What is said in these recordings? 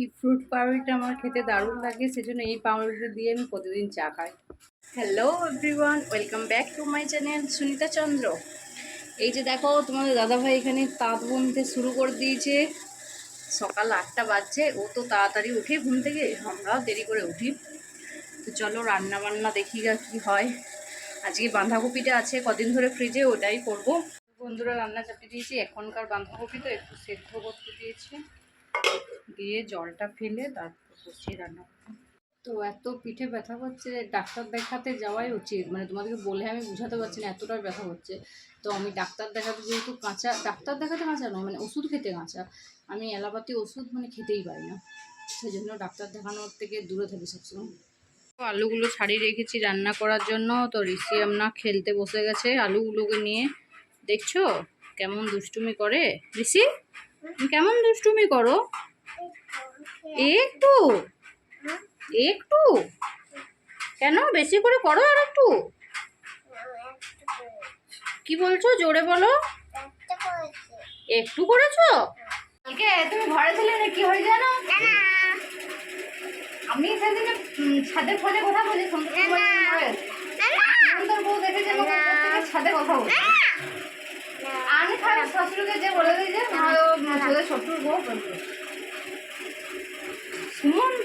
এই ফ্রুট পাউরুটিটা আমার খেতে দারুণ লাগে, সেজন্য এই পাউরুটি দিয়ে আমি প্রতিদিন চা খাই। Hello everyone welcome back to my channel Sunita Chandra এই যে দেখো, তোমাদের দাদাভাই এখানে তাঁত বুনতে শুরু করে দিয়েছে। সকাল আটটা বাজছে, ও তো তাড়াতাড়ি উঠে ঘুম থেকে, আমরাও দেরি করে উঠি। তো চলো রান্না বান্না দেখি গা কী হয়। আজকে বাঁধাকপিটা আছে, কদিন ধরে ফ্রিজে ওটাই করব। বন্ধুরা রান্না চাপিয়ে দিয়েছি, এখনকার বাঁধাকপি তো একটু সেদ্ধ করতে দিয়েছি। দিয়ে জলটা ফেলে তারপর বসিয়ে রান্না তো এত পিঠে ব্যথা করছে ডাক্তার দেখাতে যাওয়াই উচিত। মানে তোমাদেরকে বলে আমি বুঝাতে পারছি না এতটা ব্যথা হচ্ছে। তো আমি ডাক্তার দেখাতে যেহেতু কাঁচা, ডাক্তার দেখাতে কাঁচা নয় মানে ওষুধ খেতে কাঁচা। আমি এলাপাতি ওষুধ মানে খেতেই পারি না। সেই জন্য ডাক্তার দেখানোর থেকে দূরে থাকি সবসময়। আলুগুলো ছাড়িয়ে রেখেছি রান্না করার জন্য। তো ঋষি আমনা খেলতে বসে গেছে আলুগুলোকে নিয়ে। দেখছ? কেমন দুষ্টুমি করে। ঋষি কেমন দুষ্টুমি করো? একটু। একটু? কেন? বেশি করে করো আর একটু। কি বলছো? জোরে বলো। একটু করেছ? কালকে তুমি ঘরে ছিলে না কি হয়ে জানো? আমি সেদিনে ছাদের ফোনে কথা বলি সুন্দর বউ দেখে যে ছাদে কথা বলি আমি খাই শ্বশুরকে যে বলে দিই যে শ্বশুর বউ বলবে সুমন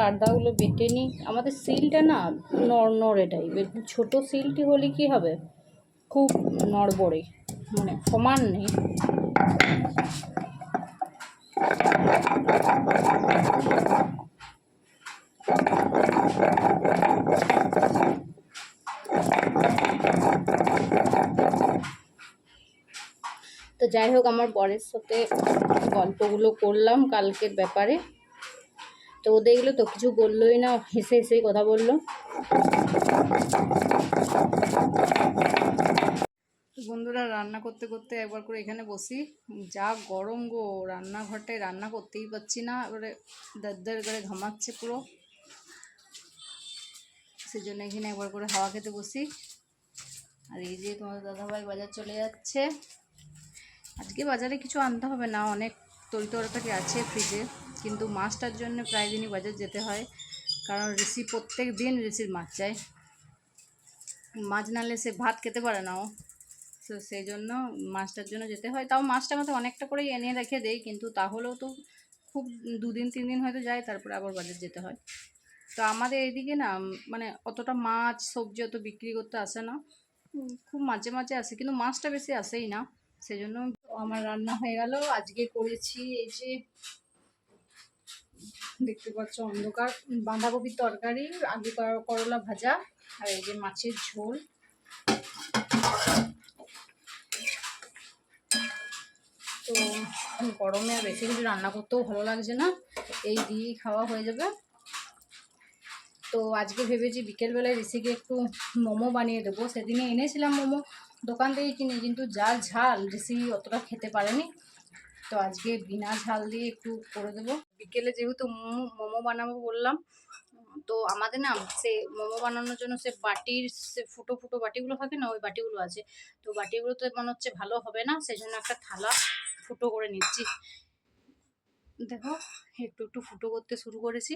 আড্ডাগুলো বেটে নিই। আমাদের সিলটা না নড়নড়ে টাইপের ছোট সিলটি হলে কি হবে? খুব নড়বড়ে। মানে সমান নেই। তো যাই হোক, আমার বরের সাথে গল্পগুলো করলাম কালকের ব্যাপারে। তো ও দেখল তো, কিছু বললোই না, হেসে হেসেই কথা বলল। বন্ধুরা, রান্না করতে করতে একবার করে এখানে বসি। যা গরম গো, রান্নাঘরটায় রান্না করতেই পারছি না, এবারে দাদ্দার করে ঘামাচ্ছে পুরো। সেই জন্য এখানে একবার করে হাওয়া খেতে বসি। আর এই যে তোমার দাদাভাই বাজার চলে যাচ্ছে। আজকে বাজারে কিছু আনতে হবে না, অনেক তরি তরকারি আছে ফ্রিজে কিন্তু মাছটার জন্য প্রায় দিনই বাজার যেতে হয়। কারণ ঋষি প্রত্যেক দিন ঋষির মাছ চাই মাছ নালে সে ভাত খেতে পারে না ও। তো সেই জন্য মাছটার জন্য যেতে হয়। তাও মাছটা আমাদের অনেকটা করেই এনে রেখে দেয় কিন্তু তাহলেও তো খুব দুদিন, তিন দিন হয়তো যায়, তারপরে আবার বাজার যেতে হয়। তো আমাদের এইদিকে না মানে অতটা মাছ, সবজি অত বিক্রি করতে আসে না। খুব মাঝে মাঝে আসে, কিন্তু মাছটা বেশি আসেই না। সেজন্য আমার রান্না হয়ে গেল। আজকে করেছি এই যে দেখতে পাচ্ছ অন্ধকার, বাঁধাকপির তরকারি, আলু করলা ভাজা, আর এই যে মাছের ঝোল। তো গরমে আর বেশি কিছু রান্না করতেও ভালো লাগছে না, এই দিয়েই খাওয়া হয়ে যাবে। তো আজকে ভেবেছি বিকেলবেলায় ঋষিকে একটু মোমো বানিয়ে দেবো। সেদিনে এনেছিলাম মোমো, দোকান থেকে কিনে, কিন্তু যা ঝাল ঋষি অতটা খেতে পারেনি। তো আজকে বিনা ঝাল দিয়ে একটু করে দেবো। বিকেলে যেহেতু মোমো মোমো বানাবো বললাম, তো আমাদের না সে মোমো বানানোর জন্য সে বাটির সে ফুটো ফুটো বাটিগুলো থাকে না, ওই বাটিগুলো আছে। তো বাটিগুলোতে মনে হচ্ছে ভালো হবে না সেই জন্য একটা থালা ফুটো করে নিচ্ছি। দেখো, একটু একটু ফুটো করতে শুরু করেছি।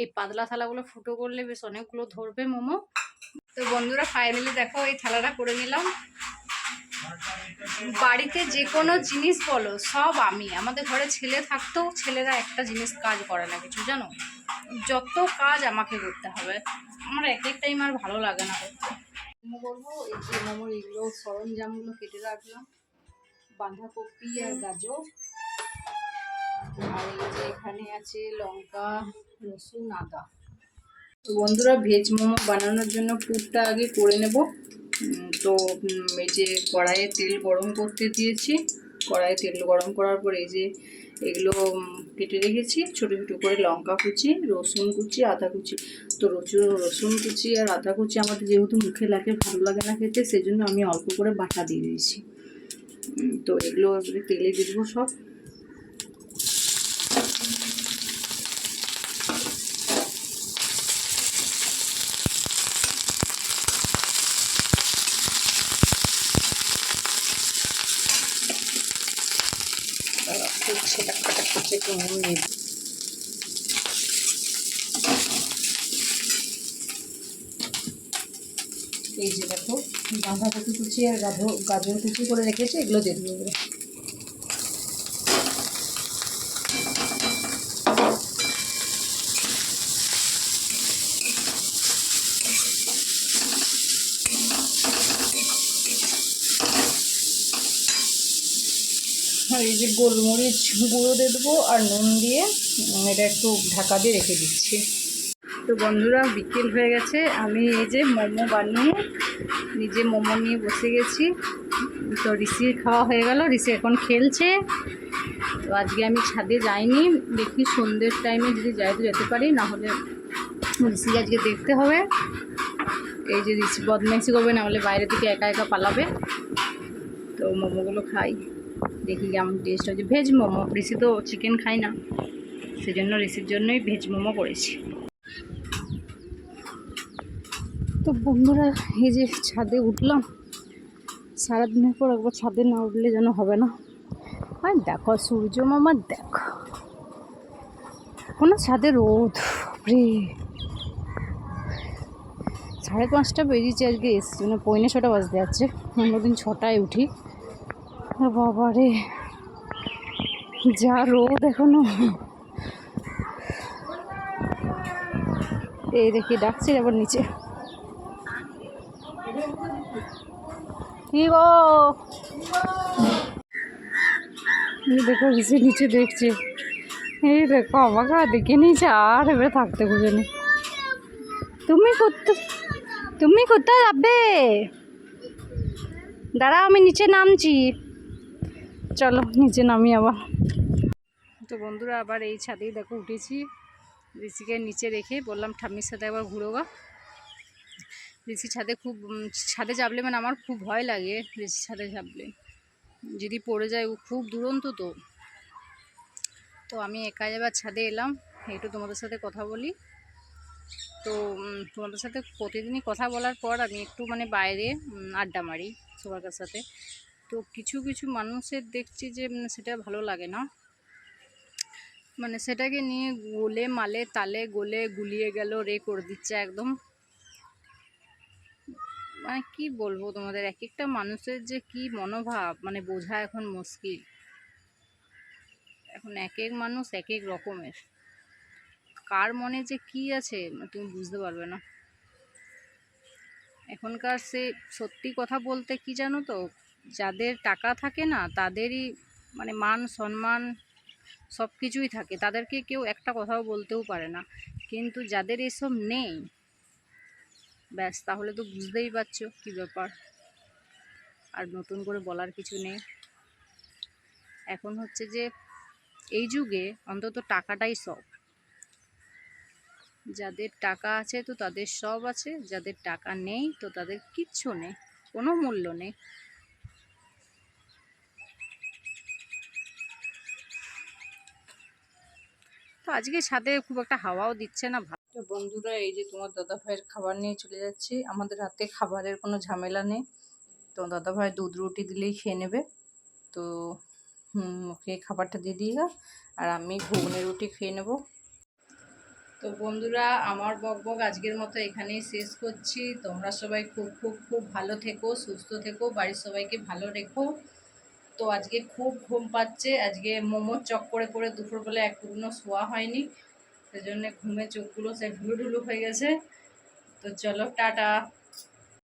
এই পাতলা থালাগুলো ফুটো করলে বেশ অনেকগুলো ধরবে মোমো। তো বন্ধুরা ফাইনালি দেখো এই থালাটা করে নিলাম। বাড়িতে যে কোনো জিনিস বলো সব আমি। আমাদের ঘরে ছেলে থাকতেও ছেলেরা একটা জিনিস কাজ করে না কিছু জানো? যত কাজ আমাকে করতে হবে আমার এক এক টাইম আর ভালো লাগে না করতে। মোমো করব এই যে মোমোর এগুলো সরঞ্জামগুলো কেটে রাখলাম। বাঁধাকপি আর গাজর। আর এই যে এখানে আছে লঙ্কা রসুন আদা। তো বন্ধুরা ভেজ মোমো বানানোর জন্য পুরটা আগে করে নেব। তো এই যে কড়াইয়ে তেল গরম করতে দিয়েছি। কড়াইয়ে তেল গরম করার পর এই যে এগুলো কেটে রেখেছি। ছোটো ছোটো করে লঙ্কা কুচি, রসুন কুচি, আদা কুচি। তো রসুন রসুন কুচি আর আদা কুচি আমাদের যেহেতু মুখে লাগে, ভালো লাগে না খেতে, সেজন্য আমি অল্প করে বাটা দিয়ে দিয়েছি। তো এগুলো তেলে দিয়ে দেবো সব। একটু নুন নেব এই যে দেখো বাঁধাকপি কুচি আর গাজর গাজর কুচি করে রেখেছে, এগুলো দিয়ে দেবো এই যে গোলমরিচ গুঁড়ো দিয়ে দেবো আর নুন দিয়ে এটা একটু ঢাকা দিয়ে রেখে দিচ্ছি। তো বন্ধুরা, বিকেল হয়ে গেছে। আমি এই যে মোমো বানিয়ে, নিজে মোমো নিয়ে বসে গেছি। তো ঋষির খাওয়া হয়ে গেল। ঋষি এখন খেলছে। তো আজকে আমি ছাদে যাইনি। দেখি সন্ধ্যের টাইমে যদি যাই তো যেতে পারি। না হলে ঋষিকে আজকে দেখতে হবে। এই যে ঋষি বদমাইশি করবে, না হলে বাইরে থেকে একা একা পালাবে। তো মোমোগুলো খাই। দেখি কেমন টেস্ট হচ্ছে। ভেজ মোমো ঋষি তো চিকেন খাই না। সেজন্য ঋষির জন্যই ভেজ মোমো করেছি। তো বন্ধুরা, এই যে ছাদে উঠলাম, সারাদিনের পর একবার ছাদে না উঠলে যেন হবে না। আর দেখো, সূর্য মামা, দেখো। কোনো ছাদে রোদ, রে। সাড়ে পাঁচটা বেরিয়েছে আজকে, এসছি মানে পৌনে ছটা বাজতে যাচ্ছে। অন্যদিন ছটায় উঠি। আর বাবা রে যা রোদ এখনও। এই দেখি ডাকছে আবার নিচে। কি গো? দেখো নিচে নিচে দেখছে। এই দেখো আমাকে দেখে নিয়েছে, আর এবারে থাকতে খুঁজে নি তুমি করতে তুমি কোথায় যাবে? দাঁড়া আমি নিচে নামছি। চলো, নিচে নামি আবার। তো বন্ধুরা, আবার এই ছাদেই দেখো উঠেছি। ঋষিকে নিচে রেখে বললাম, ঠাম্মির সাথে একবার ঘুরো গা। ঋষি ছাদে খুব ছাদে চাপলে মানে আমার খুব ভয় লাগে, ঋষি ছাদে চাপলে যদি পড়ে যায়, ও খুব দুরন্ত তো। তো আমি একা এবার ছাদে এলাম। একটু তোমাদের সাথে কথা বলি। তো তোমাদের সাথে প্রতিদিনই কথা বলার পর আমি একটু মানে বাইরে আড্ডা মারি সবার সাথে। তো কিছু কিছু মানুষের দেখছি যে সেটা ভালো লাগে না। মানে সেটাকে নিয়ে গোলে মালে তালে গোলে গুলিয়ে গেল, রে করে দিচ্ছে একদম। মানে কি বলব তোমাদের এক একটা মানুষের যে কি মনোভাব মানে বোঝা এখন মুশকিল। এখন এক এক মানুষ এক এক রকমের। কার মনে যে কি আছে, তুমি বুঝতে পারবে না। এখনকার সে সত্যি কথা বলতে কি জানো তো? যাদের টাকা থাকে না, তাদেরই মানে মান, সম্মান সব কিছুই থাকে। তাদেরকে কেউ একটা কথাও বলতেও পারে না। কিন্তু যাদের এসব নেই, ব্যাস তাহলে তো বুঝতেই পারছ কী ব্যাপার। আর নতুন করে বলার কিছু নেই। এখন হচ্ছে যে, এই যুগে অন্তত টাকাটাই সব। যাদের টাকা আছে তো তাদের সব আছে, যাদের টাকা নেই তো তাদের কিচ্ছু নেই, কোনো মূল্য নেই। তো আজকে ছাদে খুব একটা হাওয়াও দিচ্ছে না তো বন্ধুরা, এই যে তোমার দাদা ভাইয়ের খাবার নিয়ে চলে যাচ্ছি। আমাদের হাতে খাবারের কোনো ঝামেলা নেই। তো দাদা ভাই দুধ রুটি দিলেই খেয়ে নেবে। তো ওকে খাবারটা দিয়ে দিয়ে আর আমি ঘুগনি রুটি খেয়ে নেব। তো বন্ধুরা, আমার বক বক আজকের মতো এখানেই শেষ করছি। তোমরা সবাই খুব খুব খুব ভালো থেকো, সুস্থ থেকো, বাড়ির সবাইকে ভালো রেখো। তো আজকে খুব ঘুম পাচ্ছে। আজকে মোমোর চক করে করে দুপুরবেলা একটুকুনো শোয়া হয়নি। সেজন্য ঘুমে চোখগুলো সে ঢুলু ঢুলু হয়ে গেছে। তো চলো, টাটা।